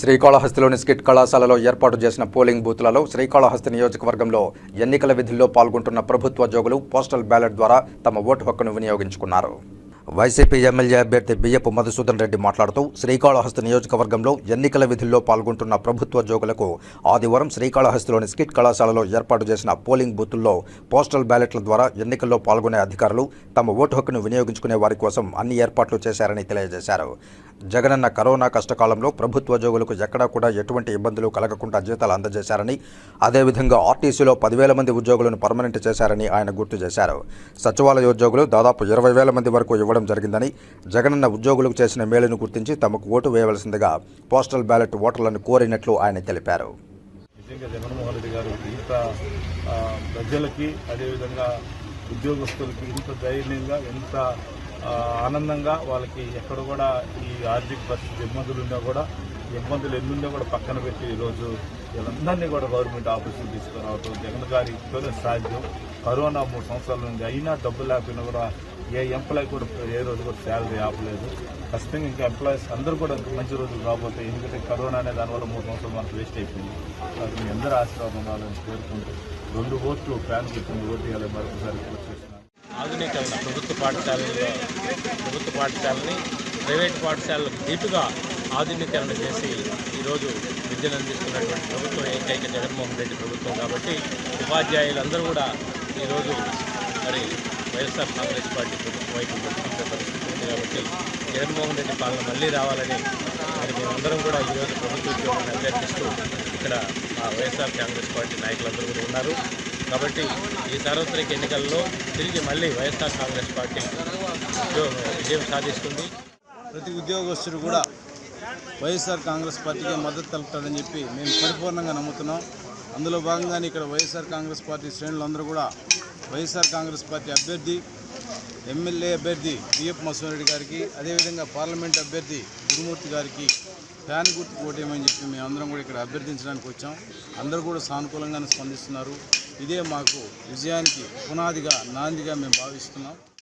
శ్రీకాళహస్తిలోని skit కళాశాలలో ఏర్పాటు చేసిన పోలింగ్ బూత్లలో శ్రీకాళహస్తి నియోజకవర్గంలో ఎన్నికల విధుల్లో పాల్గొంటున్న ప్రభుత్వ జోగులు పోస్టల్ బ్యాలెట్ ద్వారా తమ ఓటు హక్కును వినియోగించుకున్నారు. వైసీపీ ఎమ్మెల్యే అభ్యర్థి బియ్యపు మధుసూదన్ రెడ్డి మాట్లాడుతూ శ్రీకాళహస్తి నియోజకవర్గంలో ఎన్నికల విధుల్లో పాల్గొంటున్న ప్రభుత్వ జోగులకు ఆదివారం శ్రీకాళహస్తిలోని స్కిట్ కళాశాలలో ఏర్పాటు చేసిన పోలింగ్ బూతుల్లో పోస్టల్ బ్యాలెట్ల ద్వారా ఎన్నికల్లో పాల్గొనే అధికారులు తమ ఓటు హక్కును వినియోగించుకునే వారి కోసం అన్ని ఏర్పాట్లు చేశారని తెలియజేశారు. జగనన్న కరోనా కష్టకాలంలో ప్రభుత్వ ఉద్యోగులకు ఎక్కడా కూడా ఎటువంటి ఇబ్బందులు కలగకుండా జీతాలు అందజేశారని అదేవిధంగా ఆర్టీసీలో పదివేల మంది ఉద్యోగులను పర్మనెంట్ చేశారని ఆయన గుర్తు చేశారు. సచివాలయ ఉద్యోగులు దాదాపు ఇరవై వేల మంది వరకు ఇవ్వడం జరిగిందని జగనన్న ఉద్యోగులకు చేసిన మేలును గుర్తించి తమకు ఓటు వేయవలసిందిగా పోస్టల్ బ్యాలెట్ ఓటర్లను కోరినట్లు ఆయన తెలిపారు. జగన్మోహన్ రెడ్డి గారు ఇంత ప్రజలకి అదేవిధంగా ఉద్యోగస్తులకి ఇంత ధైర్యంగా ఎంత ఆనందంగా వాళ్ళకి ఎక్కడ కూడా ఈ ఆర్థిక పరిస్థితి ఇబ్బందులు ఉన్నా కూడా ఇబ్బందులు ఎన్నున్నా కూడా పక్కన పెట్టి ఈరోజు వీళ్ళందరినీ కూడా గవర్నమెంట్ ఆఫీసులు తీసుకురావటం జగన్ గారితోనే సాధ్యం. కరోనా మూడు సంవత్సరాల నుండి అయినా డబ్బు లేకపోయినా కూడా ఏ ఎంప్లాయ్ కూడా ఏ రోజు కూడా శాలరీ ఆపలేదు. ఖచ్చితంగా ఇంకా ఎంప్లాయీస్ అందరూ కూడా మంచి రోజులు రాబోతాయి. ఎందుకంటే కరోనా అనే దానివల్ల మూడు సంవత్సరాలు మనకు వేస్ట్ అయిపోయింది. అది మీ అందరూ ఆశీర్వాదం ఉండాలని కోరుకుంటూ రెండు ఓట్లు ఫ్యాన్ రెండు ఓట్లు ఇవ్వాలి మరొకసారి ఆధునీకరణ ప్రభుత్వ పాఠశాలలో ప్రభుత్వ పాఠశాలని ప్రైవేట్ పాఠశాలలకు దీటుగా ఆధునీకరణ చేసి ఈరోజు విద్యను అందిస్తున్నటువంటి ప్రభుత్వం ఏకైక జగన్మోహన్ రెడ్డి ప్రభుత్వం కాబట్టి ఉపాధ్యాయులందరూ కూడా ఈరోజు మరి వైఎస్ఆర్ కాంగ్రెస్ పార్టీ ప్రభుత్వం వైపు పరిస్థితి ఉంది కాబట్టి జగన్మోహన్ రెడ్డి పాలన మళ్ళీ రావాలని మరి మేమందరం కూడా ఈరోజు ప్రభుత్వ ఉద్యోగాన్ని అభ్యర్థిస్తూ ఇక్కడ ఆ వైఎస్ఆర్ కాంగ్రెస్ పార్టీ నాయకులందరూ కూడా ఉన్నారు. కాబట్టి ఈ సార్వత్రిక ఎన్నికల్లో తిరిగి మళ్ళీ వైఎస్ఆర్ కాంగ్రెస్ పార్టీ ఉద్యోగం విజయం సాధిస్తుంది. ప్రతి ఉద్యోగస్తుడు కూడా వైఎస్ఆర్ కాంగ్రెస్ పార్టీకి మద్దతు తెలుపుతాడని చెప్పి మేము పరిపూర్ణంగా నమ్ముతున్నాం. అందులో భాగంగానే ఇక్కడ వైఎస్ఆర్ కాంగ్రెస్ పార్టీ శ్రేణులందరూ కూడా వైఎస్ఆర్ కాంగ్రెస్ పార్టీ అభ్యర్థి ఎమ్మెల్యే అభ్యర్థి బిఎఫ్ మసూరెడ్డి గారికి అదేవిధంగా పార్లమెంట్ అభ్యర్థి గురుమూర్తి గారికి ఫ్యాన్ గుర్తు ఓటేమని చెప్పి మేము అందరం కూడా ఇక్కడ అభ్యర్థించడానికి వచ్చాం. అందరూ కూడా సానుకూలంగానే స్పందిస్తున్నారు. ఇదే మాకు విజయానికి పునాదిగా నాందిగా మేము భావిస్తున్నాం.